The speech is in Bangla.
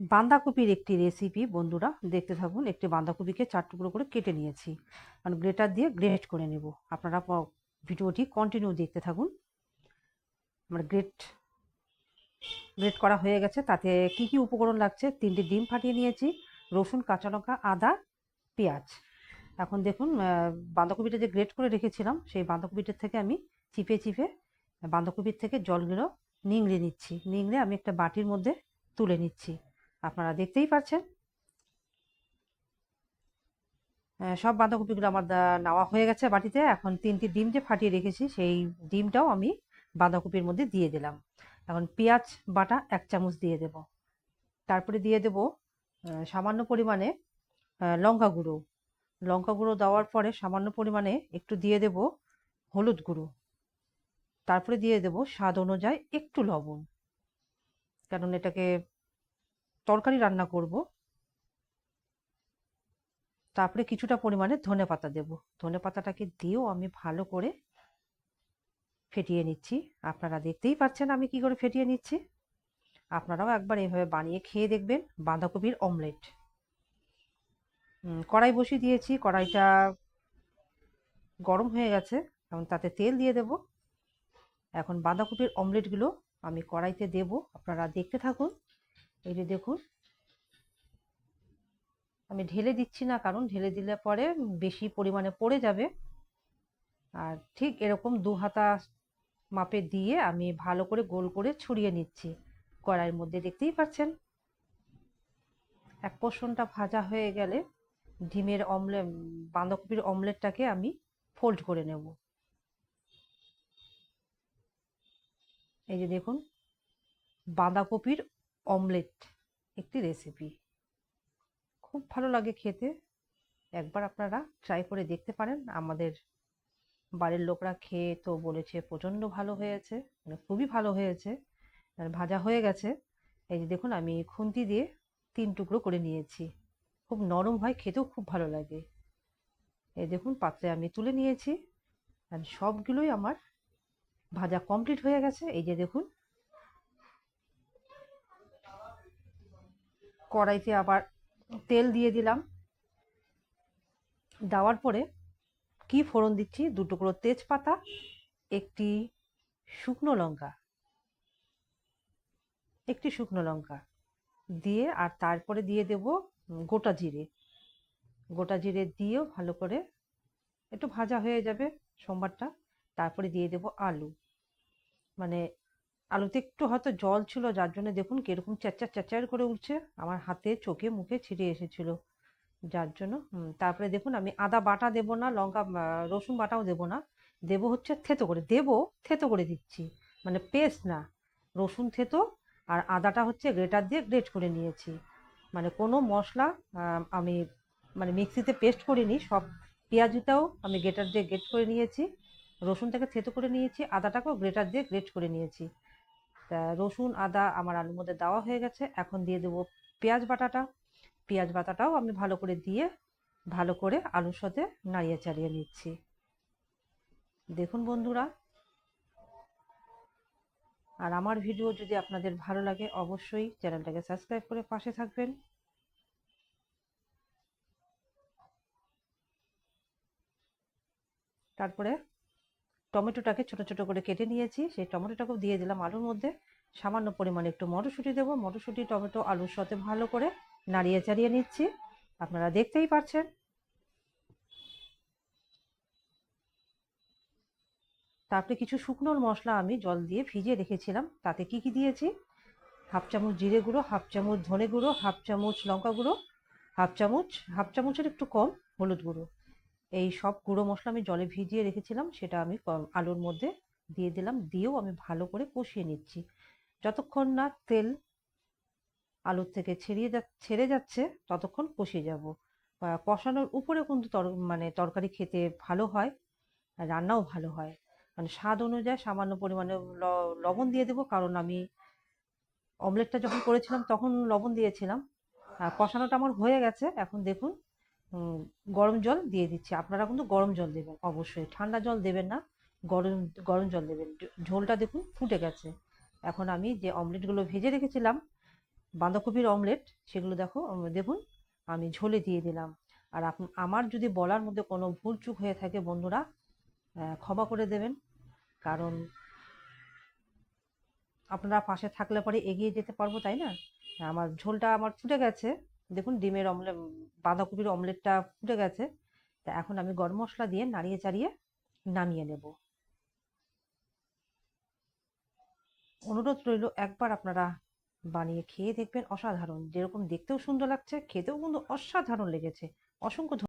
বাঁধাকপির একটি রেসিপি বন্ধুরা, দেখতে থাকুন, একটি বাঁধাকপিকে চার টুকরো করে কেটে নিয়েছি। কারণ গ্রেটার দিয়ে গ্রেট করে নেব। আপনারা ভিডিওটি কন্টিনিউ দেখতে থাকুন। আমার গ্রেট গ্রেট করা হয়ে গেছে। তাতে কি কি উপকরণ লাগছে? তিনটি ডিম ফাটিয়ে নিয়েছি, রসুন, কাঁচা লঙ্কা, আদা, পেঁয়াজ। এখন দেখুন বাঁধাকপিটা যে গ্রেট করে রেখেছিলাম, সেই বাঁধাকপিটার থেকে আমি চিপে চিপে বাঁধাকপির থেকে জলগুলো নিংড়ে নিচ্ছি। নিংড়ে আমি একটা বাটির মধ্যে তুলে নিচ্ছি। আপনারা দেখতেই পাচ্ছেন আহ, সব বাঁধাকপিগুলো আমার নেওয়া হয়ে গেছে বাটিতে। এখন তিনটি ডিম যে ফাটিয়ে রেখেছি সেই ডিমটাও আমি বাঁধাকপির মধ্যে দিয়ে দিলাম। এখন পেঁয়াজ বাটা এক চামচ দিয়ে দেব। তারপরে দিয়ে দেব সামান্য পরিমাণে লঙ্কা গুঁড়ো। লঙ্কা গুঁড়ো দেওয়ার পরে সামান্য পরিমাণে একটু দিয়ে দেব হলুদ গুঁড়ো। তারপরে দিয়ে দেব স্বাদ অনুযায়ী একটু লবণ। কারণ এটাকে তরকারি রান্না করব। তারপরে কিছুটা পরিমাণে ধনে পাতা দেবো। ধনে পাতাটাকে দিয়েও আমি ভালো করে ফেটিয়ে নিচ্ছি। আপনারা দেখতেই পাচ্ছেন আমি কি করে ফেটিয়ে নিচ্ছি। আপনারাও একবার এইভাবে বানিয়ে খেয়ে দেখবেন। বাঁধাকপির অমলেট। কড়াই বসিয়ে দিয়েছি। কড়াইটা গরম হয়ে গেছে। এখন তাতে তেল দিয়ে দেব। এখন বাঁধাকপির অমলেটগুলো আমি কড়াইতে দেব। আপনারা দেখতে থাকুন। এই যে দেখুন, আমি ঢেলে দিচ্ছি না, কারণ ঢেলে দিলে পরে বেশি পরিমাণে পড়ে যাবে। আর ঠিক এরকম দু হাতা মাপে দিয়ে আমি ভালো করে গোল করে ছড়িয়ে নিচ্ছি কড়াইয়ের মধ্যে, দেখতেই পাচ্ছেন? এক পোর্শনটা ভাজা হয়ে গেলে ডিমের অমলেট, বাঁধাকপির অমলেটটাকে আমি ফোল্ড করে নেব। এই যে দেখুন, বাঁধাকপির অমলেট, একটি রেসিপি খুব ভালো লাগে খেতে। একবার আপনারা ট্রাই করে দেখতে পারেন। আমাদের বাড়ির লোকরা খেয়ে তো বলেছে, প্রচণ্ড ভালো হয়েছে মানে খুবই ভালো হয়েছে। ভাজা হয়ে গেছে। এই যে দেখুন, আমি খুন্তি দিয়ে তিন টুকরো করে নিয়েছি। খুব নরম হয়, খেতেও খুব ভালো লাগে। এই দেখুন, পাত্রে আমি তুলে নিয়েছি। সবগুলোই আমার ভাজা কমপ্লিট হয়ে গেছে। এই যে দেখুন কড়াইতে আবার তেল দিয়ে দিলাম। দেওয়ার পরে কি ফোড়ন দিচ্ছি? দু টুকরো তেজপাতা, একটি শুকনো লঙ্কা, একটি শুকনো লঙ্কা দিয়ে আর তারপরে দিয়ে দেব গোটা জিরে। গোটা জিরে দিয়েও ভালো করে একটু ভাজা হয়ে যাবে সোমবারটা। তারপরে দিয়ে দেব আলু। মানে আলুতে একটু হয়তো জল ছিল, যার জন্য দেখুন কীরকম চ্যাচার চ্যাচার করে উঠছে। আমার হাতে, চোখে, মুখে ছিটে এসেছিল। যার জন্য তারপরে দেখুন আমি আদা বাটা দেব না, লঙ্কা রসুন বাটাও দেব না। দেব হচ্ছে থেতো করে, দেব, থেতো করে দিচ্ছি। মানে পেস্ট না, রসুন থেতো আর আদাটা হচ্ছে গ্রেটার দিয়ে গ্রেট করে নিয়েছি। মানে কোনো মশলা আমি মানে মিক্সিতে পেস্ট করিনি, সব পেঁয়াজটাও আমি গ্রেটার দিয়ে গ্রেট করে নিয়েছি। রসুনটাকে থেতো করে নিয়েছি, আদাটাকেও গ্রেটার দিয়ে গ্রেট করে নিয়েছি। রসুন, আদা আমার আলুর মধ্যে দেওয়া হয়ে গেছে। এখন দিয়ে দেবো পেঁয়াজ বাটাটা। পেঁয়াজ বাটাটাও আমি ভালো করে দিয়ে ভালো করে আলুর সাথে নাড়িয়ে চাড়িয়ে নিচ্ছি। দেখুন বন্ধুরা, আর আমার ভিডিও যদি আপনাদের ভালো লাগে, অবশ্যই চ্যানেলটাকে সাবস্ক্রাইব করে পাশে থাকবেন। তারপরে টমেটোটাকে ছোট ছোট করে কেটে নিয়েছি। সেই টমেটোটাকেও দিয়ে দিলাম আলুর মধ্যে। সামান্য পরিমাণে একটু মটরশুঁটি দেবো। মটরশুঁটি, টমেটো, আলুর সাথে ভালো করে নাড়িয়ে চাড়িয়ে নিচ্ছি। আপনারা দেখতেই পাচ্ছেন তারপরে কিছু শুকনো মশলা আমি জল দিয়ে ভিজিয়ে রেখেছিলাম। তাতে কি কি দিয়েছি? হাফ চামচ জিরে গুঁড়ো, হাফ চামচ ধনে গুঁড়ো, হাফ চামচ লঙ্কা গুঁড়ো, হাফ চামচ, হাফ চামচের একটু কম হলুদ গুঁড়ো। এই সব গুঁড়ো মশলা আমি জলে ভিজিয়ে রেখেছিলাম, সেটা আমি আলুর মধ্যে দিয়ে দিলাম, দিয়েও আমি ভালো করে কষিয়ে নিচ্ছি। যতক্ষণ না তেল আলুর থেকে ছেড়িয়ে যা, ছেড়ে যাচ্ছে, ততক্ষণ কষিয়ে যাব। কষানোর উপরে কিন্তু তর মানে তরকারি খেতে ভালো হয় রান্নাও ভালো হয়। মানে স্বাদ অনুযায়ী সামান্য পরিমাণে লবণ দিয়ে দেবো, কারণ আমি অমলেটটা যখন করেছিলাম, তখন লবণ দিয়েছিলাম। কষানোটা আমার হয়ে গেছে, এখন দেখুন গরম জল দিয়ে দিচ্ছি। আপনারা কিন্তু গরম জল দেবেন, অবশ্যই। ঠান্ডা জল দেবেন না, গরম গরম জল দেবেন। ঝোলটা দেখুন ফুটে গেছে। এখন আমি যে অমলেটগুলো ভেজে রেখেছিলাম, বাঁধাকপির অমলেট, সেগুলো দেখো দেখুন, আমি ঝোলে দিয়ে দিলাম। আর আমার যদি বলার মধ্যে কোনো ভুল চুক হয়ে থাকে বন্ধুরা ক্ষমা করে দেবেন। কারণ আপনারা পাশে থাকলে পরে এগিয়ে যেতে পারব, তাই না? আমার ঝোলটা আমার ফুটে গেছে। দেখুন, ডিমের অমলেট বাঁধাকপির অমলেটটা ফুটে গেছে। তা এখন আমি গরম মশলা দিয়ে নাড়িয়ে চাড়িয়ে নামিয়ে নেব। অনুরোধ রইল, একবার আপনারা বানিয়ে খেয়ে দেখবেন অসাধারণ। যেরকম দেখতেও সুন্দর লাগছে, খেতেও কিন্তু অসাধারণ লেগেছে। অসংখ্য।